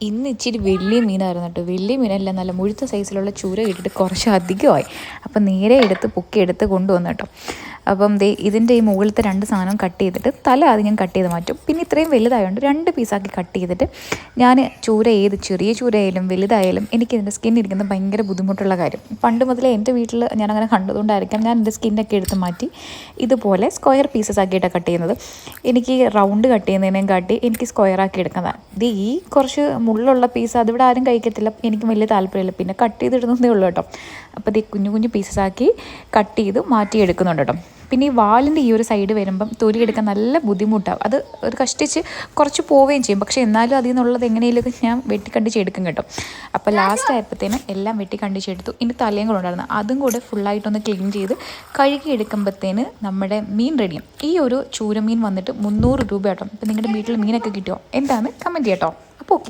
ഇന്ന് ഇച്ചിരി വലിയ മീനായിരുന്നു കേട്ടോ. വലിയ മീനല്ല നല്ല മുഴുത്ത സൈസിലുള്ള ചൂര കിട്ടിയിട്ട് കുറച്ച് അധികമായി. അപ്പം നേരെ എടുത്ത് പൊക്കി എടുത്ത് കൊണ്ടുവന്നു കേട്ടോ. അപ്പം ദേ ഇതിന്റെ ഈ മുകളിലത്തെ രണ്ട് സാധനം കട്ട് ചെയ്തിട്ട് തല ആദ്യം ഞാൻ കട്ട് ചെയ്ത് മാറ്റും. പിന്നെ ഇത്രയും വലുതായതുകൊണ്ട് രണ്ട് പീസാക്കി കട്ട് ചെയ്തിട്ട് ഞാൻ ചൂര ഏത് ചെറിയ ചൂരയായാലും വലുതായാലും എനിക്ക് ഇതിന്റെ സ്കിൻ ഇരിക്കുന്നത് ഭയങ്കര ബുദ്ധിമുട്ടുള്ള കാര്യം. പണ്ട് മുതലേ എന്റെ വീട്ടിൽ ഞാൻ അങ്ങനെ കണ്ടതുകൊണ്ടായിരിക്കാം ഞാൻ എന്റെ സ്കിന്നൊക്കെ എടുത്ത് മാറ്റി ഇതുപോലെ സ്ക്വയർ പീസസ് ആക്കിയിട്ടാണ് കട്ട് ചെയ്യുന്നത്. എനിക്ക് റൗണ്ട് കട്ട് ചെയ്യുന്നതിനേയും കാട്ടി എനിക്ക് സ്ക്വയർ ആക്കി എടുക്കുന്നതാണ്. ഇത് ഈ കുറച്ച് മുള്ളുള്ള പീസ് അതിവിടെ ആരും കഴിക്കത്തില്ല. എനിക്ക് വലിയ താല്പര്യമില്ല. പിന്നെ കട്ട് ചെയ്തിടുന്നതേ ഉള്ളൂ കേട്ടോ. അപ്പോൾ ഇത് കുഞ്ഞു കുഞ്ഞു പീസസ് ആക്കി കട്ട് ചെയ്ത് മാറ്റിയെടുക്കുന്നുണ്ട് കേട്ടോ. പിന്നെ ഈ വാലിന്റെ ഈ ഒരു സൈഡ് വരുമ്പം തൊലി എടുക്കാൻ നല്ല ബുദ്ധിമുട്ടാവും. അത് ഒരു കഷ്ടിച്ച് കുറച്ച് പോവുകയും ചെയ്യും. പക്ഷേ എന്നാലും അതിൽ നിന്നുള്ളത് എങ്ങനെയെങ്കിലും ഞാൻ വെട്ടിക്കണ്ടിച്ച് എടുക്കും കേട്ടോ. അപ്പോൾ ലാസ്റ്റ് ആയപ്പോഴത്തേനും എല്ലാം വെട്ടിക്കണ്ടിച്ചെടുത്തു ഇനി തലയും കൂടെ ഉണ്ടായിരുന്നു അതും കൂടെ ഫുള്ളായിട്ടൊന്ന് ക്ലീൻ ചെയ്ത് കഴുകി എടുക്കുമ്പോഴത്തേന് നമ്മുടെ മീൻ റെഡിയും ഈ ഒരു ചൂരമീൻ വന്നിട്ട് മുന്നൂറ് രൂപ കേട്ടോ ഇപ്പം നിങ്ങളുടെ വീട്ടിൽ മീനൊക്കെ കിട്ടുമോ എന്താണ് കമന്റ് ചെയ്യട്ടോ.